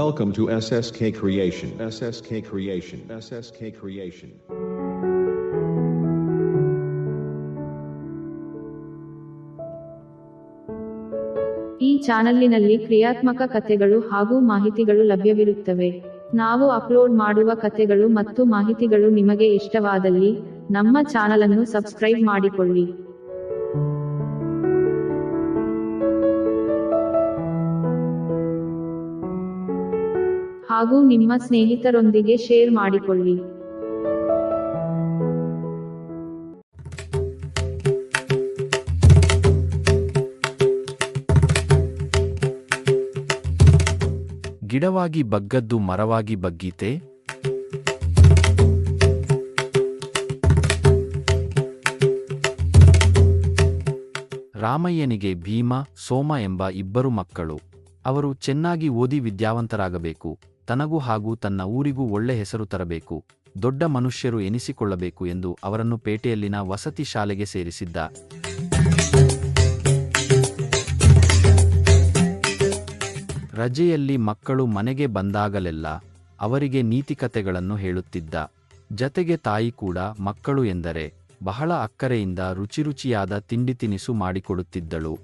Welcome to SSK Creation. SSK Creation. SSK Creation. ಈ ಚಾನಲ್ಲಿನಲ್ಲಿ ಕ್ರಿಯಾತ್ಮಕ ಕಥೆಗಳು ಹಾಗೂ ಮಾಹಿತಿಗಳು ಲಭ್ಯವಿರುತ್ತವೆ ನಾವು ಅಪ್ಲೋಡ್ ಮಾಡುವ ಕಥೆಗಳು ಮತ್ತು ಮಾಹಿತಿಗಳು ನಿಮಗೆ ಇಷ್ಟವಾದಲ್ಲಿ ನಮ್ಮ ಚಾನಲನ್ನು ಸಬ್ಸ್ಕ್ರೈಬ್ ಮಾಡಿಕೊಳ್ಳಿ ಹಾಗೂ ನಿಮ್ಮ ಸ್ನೇಹಿತರೊಂದಿಗೆ ಶೇರ್ ಮಾಡಿಕೊಳ್ಳಿ. ಗಿಡವಾಗಿ ಬಗ್ಗದ್ದು ಮರವಾಗಿ ಬಗ್ಗೀತೆ? ರಾಮಯ್ಯನಿಗೆ ಭೀಮ, ಸೋಮ ಎಂಬ ಇಬ್ಬರು ಮಕ್ಕಳು. ಅವರು ಚೆನ್ನಾಗಿ ಓದಿ ವಿದ್ಯಾವಂತರಾಗಬೇಕು. ತನಗೂ ಹಾಗೂ ತನ್ನ ಊರಿಗೂ ಒಳ್ಳೆ ಹೆಸರು ತರಬೇಕು, ದೊಡ್ಡ ಮನುಷ್ಯರು ಎನಿಸಿಕೊಳ್ಳಬೇಕು ಎಂದು ಅವರನ್ನು ಪೇಟೆಯಲ್ಲಿನ ವಸತಿ ಶಾಲೆಗೆ ಸೇರಿಸಿದ್ದ. ರಜೆಯಲ್ಲಿ ಮಕ್ಕಳು ಮನೆಗೆ ಬಂದಾಗಲೆಲ್ಲ ಅವರಿಗೆ ನೀತಿಕತೆಗಳನ್ನು ಹೇಳುತ್ತಿದ್ದ. ಜತೆಗೆ ತಾಯಿ ಕೂಡ ಮಕ್ಕಳು ಎಂದರೆ ಬಹಳ ಅಕ್ಕರೆಯಿಂದ ರುಚಿರುಚಿಯಾದ ತಿಂಡಿ ತಿನಿಸು ಮಾಡಿಕೊಡುತ್ತಿದ್ದಳು,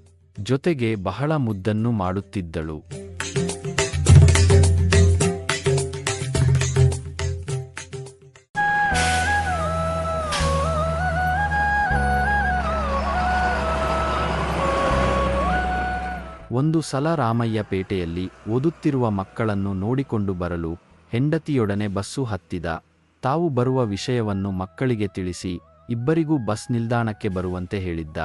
ಜೊತೆಗೆ ಬಹಳ ಮುದ್ದನ್ನು ಮಾಡುತ್ತಿದ್ದಳು. ಒಂದು ಸಲ ರಾಮಯ್ಯ ಪೇಟೆಯಲ್ಲಿ ಓದುತ್ತಿರುವ ಮಕ್ಕಳನ್ನು ನೋಡಿಕೊಂಡು ಬರಲು ಹೆಂಡತಿಯೊಡನೆ ಬಸ್ಸು ಹತ್ತಿದ. ತಾವು ಬರುವ ವಿಷಯವನ್ನು ಮಕ್ಕಳಿಗೆ ತಿಳಿಸಿ, ಇಬ್ಬರಿಗೂ ಬಸ್ ನಿಲ್ದಾಣಕ್ಕೆ ಬರುವಂತೆ ಹೇಳಿದ್ದ.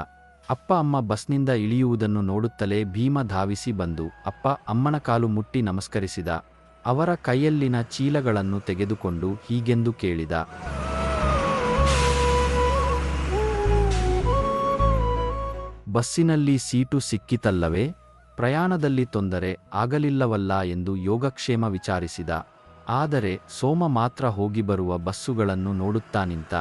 ಅಪ್ಪ ಅಮ್ಮ ಬಸ್ನಿಂದ ಇಳಿಯುವುದನ್ನು ನೋಡುತ್ತಲೇ ಭೀಮ ಧಾವಿಸಿ ಬಂದು, ಅಪ್ಪ ಅಮ್ಮನ ಕಾಲು ಮುಟ್ಟಿ ನಮಸ್ಕರಿಸಿದ. ಅವರ ಕೈಯಲ್ಲಿನ ಚೀಲಗಳನ್ನು ತೆಗೆದುಕೊಂಡು ಹೀಗೆಂದು ಕೇಳಿದ. ಬಸ್ಸಿನಲ್ಲಿ ಸೀಟು ಸಿಕ್ಕಿತಲ್ಲವೇ? ಪ್ರಯಾಣದಲ್ಲಿ ತೊಂದರೆ ಆಗಲಿಲ್ಲವಲ್ಲ ಎಂದು ಯೋಗಕ್ಷೇಮ ವಿಚಾರಿಸಿದ. ಆದರೆ ಸೋಮ ಮಾತ್ರ ಹೋಗಿ ಬರುವ ಬಸ್ಸುಗಳನ್ನು ನೋಡುತ್ತಾ ನಿಂತ.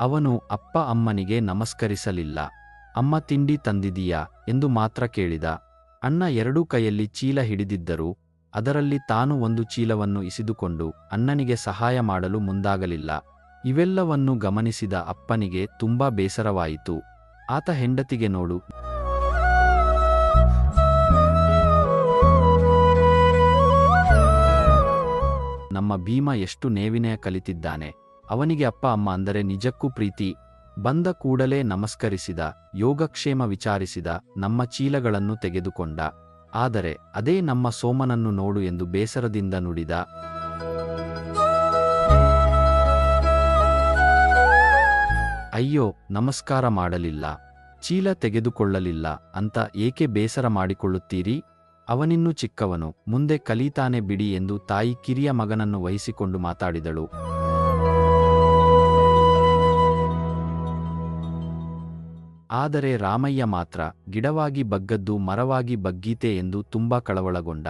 ಅವನು ಅಪ್ಪ ಅಮ್ಮನಿಗೆ ನಮಸ್ಕರಿಸಲಿಲ್ಲ. ಅಮ್ಮ ತಿಂಡಿ ತಂದಿದೀಯಾ ಎಂದು ಮಾತ್ರ ಕೇಳಿದ. ಅಣ್ಣ ಎರಡೂ ಕೈಯಲ್ಲಿ ಚೀಲ ಹಿಡಿದಿದ್ದರು ಅದರಲ್ಲಿ ತಾನು ಒಂದು ಚೀಲವನ್ನು ಇಸಿದುಕೊಂಡು ಅಣ್ಣನಿಗೆ ಸಹಾಯ ಮಾಡಲು ಮುಂದಾಗಲಿಲ್ಲ. ಇವೆಲ್ಲವನ್ನು ಗಮನಿಸಿದ ಅಪ್ಪನಿಗೆ ತುಂಬಾ ಬೇಸರವಾಯಿತು. ಆತ ಹೆಂಡತಿಗೆ ನೋಡು. ನಮ್ಮ ಭೀಮ ಎಷ್ಟು ನೇವಿನಯ ಕಲಿತಿದ್ದಾನೆ. ಅವನಿಗೆ ಅಪ್ಪ ಅಮ್ಮ ಅಂದರೆ ನಿಜಕ್ಕೂ ಪ್ರೀತಿ. ಬಂದ ಕೂಡಲೇ ನಮಸ್ಕರಿಸಿದ, ಯೋಗಕ್ಷೇಮ ವಿಚಾರಿಸಿದ, ನಮ್ಮ ಚೀಲಗಳನ್ನು ತೆಗೆದುಕೊಂಡ. ಆದರೆ, ಅದೇ ನಮ್ಮ ಸೋಮನನ್ನು ನೋಡು ಎಂದು ಬೇಸರದಿಂದ ನುಡಿದ. ಅಯ್ಯೋ, ನಮಸ್ಕಾರ ಮಾಡಲಿಲ್ಲ. ಚೀಲ ತೆಗೆದುಕೊಳ್ಳಲಿಲ್ಲ ಅಂತ ಏಕೆ ಬೇಸರ ಮಾಡಿಕೊಳ್ಳುತ್ತೀರಿ? ಅವನಿನ್ನು ಚಿಕ್ಕವನು, ಮುಂದೆ ಕಲಿತಾನೆ ಬಿಡಿ ಎಂದು ತಾಯಿ ಕಿರಿಯ ಮಗನನ್ನು ವಹಿಸಿಕೊಂಡು ಮಾತಾಡಿದಳು. ಆದರೆ ರಾಮಯ್ಯ ಮಾತ್ರ ಗಿಡವಾಗಿ ಬಗ್ಗದ್ದು ಮರವಾಗಿ ಬಗ್ಗೀತೆ ಎಂದು ತುಂಬಾ ಕಳವಳಗೊಂಡ.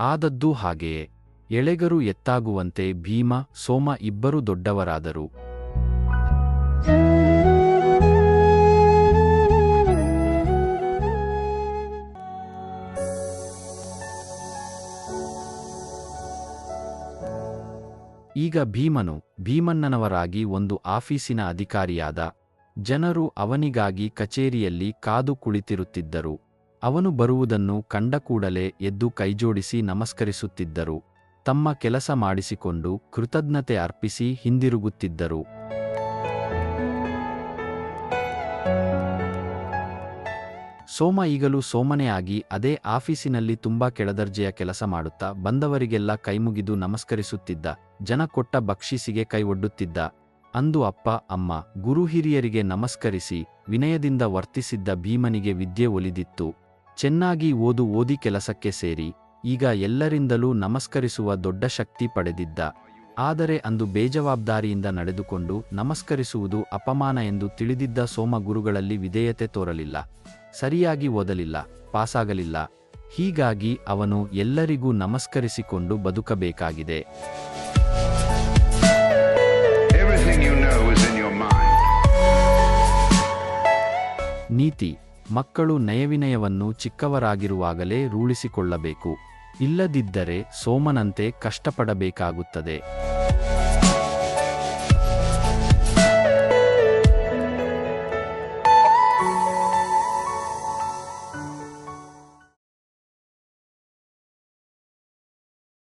ಆದದ್ದೂ ಹಾಗೆಯೇ, ಎಳೆಗರು ಎತ್ತಾಗುವಂತೆ ಭೀಮ, ಸೋಮ ಇಬ್ಬರು ದೊಡ್ಡವರಾದರು. ಈಗ ಭೀಮನು ಭೀಮಣ್ಣನವರಾಗಿ ಒಂದು ಆಫೀಸಿನ ಅಧಿಕಾರಿಯಾದ ಜನರು ಅವನಿಗಾಗಿ ಕಚೇರಿಯಲ್ಲಿ ಕಾದು ಕುಳಿತಿರುತ್ತಿದ್ದರು. ಅವನು ಬರುವುದನ್ನು ಕಂಡ ಕೂಡಲೇ ಎದ್ದು ಕೈಜೋಡಿಸಿ ನಮಸ್ಕರಿಸುತ್ತಿದ್ದರು. ತಮ್ಮ ಕೆಲಸ ಮಾಡಿಸಿಕೊಂಡು ಕೃತಜ್ಞತೆ ಅರ್ಪಿಸಿ ಹಿಂದಿರುಗುತ್ತಿದ್ದರು. ಸೋಮ ಈಗಲೂ ಸೋಮನೇ ಆಗಿ ಅದೇ ಆಫೀಸಿನಲ್ಲಿ ತುಂಬಾ ಕೆಳದರ್ಜೆಯ ಕೆಲಸ ಮಾಡುತ್ತಾ ಬಂದವರಿಗೆಲ್ಲ ಕೈಮುಗಿದು ನಮಸ್ಕರಿಸುತ್ತಿದ್ದ, ಜನ ಕೊಟ್ಟ ಬಕ್ಷೀಸಿಗೆ ಕೈ ಒಡ್ಡುತ್ತಿದ್ದ ಅಂದು ಅಪ್ಪ, ಅಮ್ಮ ಗುರುಹಿರಿಯರಿಗೆ ನಮಸ್ಕರಿಸಿ ವಿನಯದಿಂದ ವರ್ತಿಸಿದ್ದ ಭೀಮನಿಗೆ ವಿದ್ಯೆ ಒಲಿದಿತ್ತು. ಚೆನ್ನಾಗಿ ಓದು ಓದಿ ಕೆಲಸಕ್ಕೆ ಸೇರಿ, ಈಗ ಎಲ್ಲರಿಂದಲೂ ನಮಸ್ಕರಿಸುವ ದೊಡ್ಡ ಶಕ್ತಿ ಪಡೆದಿದ್ದ. ಆದರೆ ಅಂದು ಬೇಜವಾಬ್ದಾರಿಯಿಂದ ನಡೆದುಕೊಂಡು ನಮಸ್ಕರಿಸುವುದು ಅಪಮಾನ ಎಂದು ತಿಳಿದಿದ್ದ ಸೋಮಗುರುಗಳಲ್ಲಿ ವಿಧೇಯತೆ ತೋರಲಿಲ್ಲ. ಸರಿಯಾಗಿ ಓದಲಿಲ್ಲ, ಪಾಸಾಗಲಿಲ್ಲ. ಹೀಗಾಗಿ ಅವನು ಎಲ್ಲರಿಗೂ ನಮಸ್ಕರಿಸಿಕೊಂಡು ಬದುಕಬೇಕಾಗಿದೆ. You know is in your mind. ನೀತಿ ಮಕ್ಕಳು ನಯವಿನಯವನ್ನು ಚಿಕ್ಕವರಾಗಿರುವಾಗಲೇ ರೂಢಿಸಿಕೊಳ್ಳಬೇಕು ಇಲ್ಲದಿದ್ದರೆ ಸೋಮನಂತೆ ಕಷ್ಟಪಡಬೇಕಾಗುತ್ತದೆ